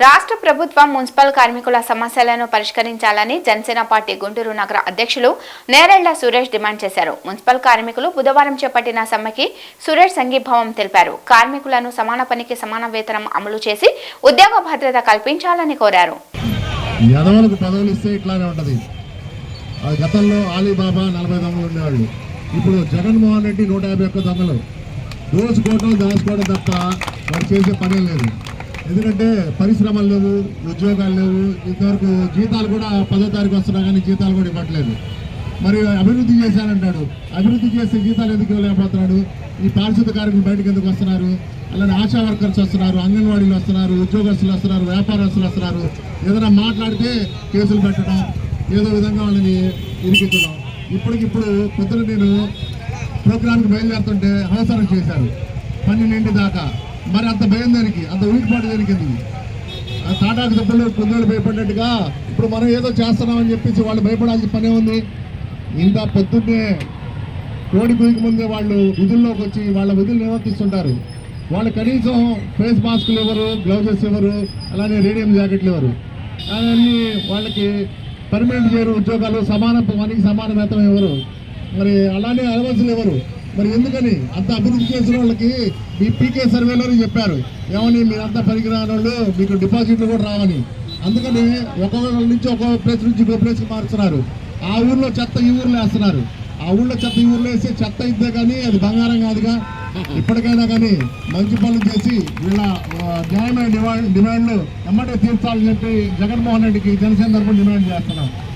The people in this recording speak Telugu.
రాష్ట్ర ప్రభుత్వం మున్సిపల్ కార్మికుల సమస్యలను పరిష్కరించాలని జనసేన పార్టీ గుంటూరు నగర అధ్యక్షులు నేరెళ్ళ సురేష్ డిమాండ్ చేశారు. మున్సిపల్ కార్మికులు బుధవారం చేపట్టిన సమ్మెకి సురేష్ సంఘీభావం తెలిపారు. కార్మికులను సమాన పనికి సమాన వేతనం అమలు చేసి ఉద్యోగ భద్రత కల్పించాలని కోరారు. యదవులకు పదవులు ఇస్తే ఇట్లానే ఉంటది. గతంలో ఆలీబాబా నలభై దొంగలు ఉండేవాళ్ళు. ఇప్పుడు జగన్మోహన్ రెడ్డి నూట యాభై ఒక్క దొంగలు దాచుకోవడం తప్ప వాడు చేసే పనే లేదు. ఎందుకంటే పరిశ్రమలు లేవు ఉద్యోగాలు లేవు ఇంతవరకు జీతాలు కూడా పదో తారీఖు వస్తున్నా కానీ జీతాలు కూడా ఇవ్వట్లేదు. మరి అభివృద్ధి చేశానంటాడు. అభివృద్ధి చేస్తే జీతాలు ఎందుకు ఇవ్వలేకపోతున్నాడు? ఈ పారిశుద్ధ కార్మికులు బయటకు ఎందుకు వస్తున్నారు? అలానే ఆశా వర్కర్స్ వస్తున్నారు అంగన్వాడీలు వస్తున్నారు ఉద్యోగస్తులు వస్తున్నారు వ్యాపారస్తులు వస్తున్నారు. ఏదైనా మాట్లాడితే కేసులు పెట్టడం ఏదో విధంగా వాళ్ళని ఇరికించడం. ఇప్పటికిప్పుడు పొద్దున నేను ప్రోగ్రామ్కి బయలుదేరుతుంటే అవసరం చేశారు. పన్నెండింటి దాకా. మరి అంత భయం దానికి? అంత వీటిపాటు దానికి ఎందుకు? ఆ తాటాకు దెబ్బలు పొద్దున భయపడినట్టుగా ఇప్పుడు మనం ఏదో చేస్తున్నామని చెప్పేసి వాళ్ళు భయపడాల్సిన పనే ఉంది. ఇంత పొద్దున్నే కోడి కుదికి ముందే వాళ్ళు విధుల్లోకి వచ్చి వాళ్ళ విధులు నిర్వర్తిస్తుంటారు. వాళ్ళు కనీసం ఫేస్ మాస్కులు ఇవ్వరు గ్లౌజెస్ ఇవ్వరు అలానే రేడియం జాకెట్లు ఇవ్వరు. అవన్నీ వాళ్ళకి పర్మనెంట్ చేయరు ఉద్యోగాలు సమాన పనికి సమాన వేతనం ఇవ్వరు. మరి అలానే అలవన్సులు ఇవ్వరు. మరి ఎందుకని? అంత అభివృద్ధి చేసిన వాళ్ళకి మీ పీకే సర్వేలో చెప్పారు. ఏమని? మీరంతా పనికిరాని వాళ్ళు మీకు డిపాజిట్లు కూడా రావని. అందుకని ఒక్కొక్క నుంచి ఒక్కొక్క ప్లేస్ నుంచి ఇంకో ప్లేస్కి మారుస్తున్నారు. ఆ ఊర్లో చెత్త ఈ ఊర్లో వేస్తున్నారు. ఆ ఊళ్ళో చెత్త ఈ ఊర్లో వేస్తే చెత్త ఇద్దే కానీ అది బంగారం కాదుగా. ఇప్పటికైనా కానీ మంచి పనులు చేసి వీళ్ళ న్యాయమైన డిమాండ్ డిమాండ్లు ఎమ్మటే తీర్చాలని చెప్పి జగన్మోహన్ రెడ్డికి జనసేన తరఫున డిమాండ్ చేస్తున్నాం.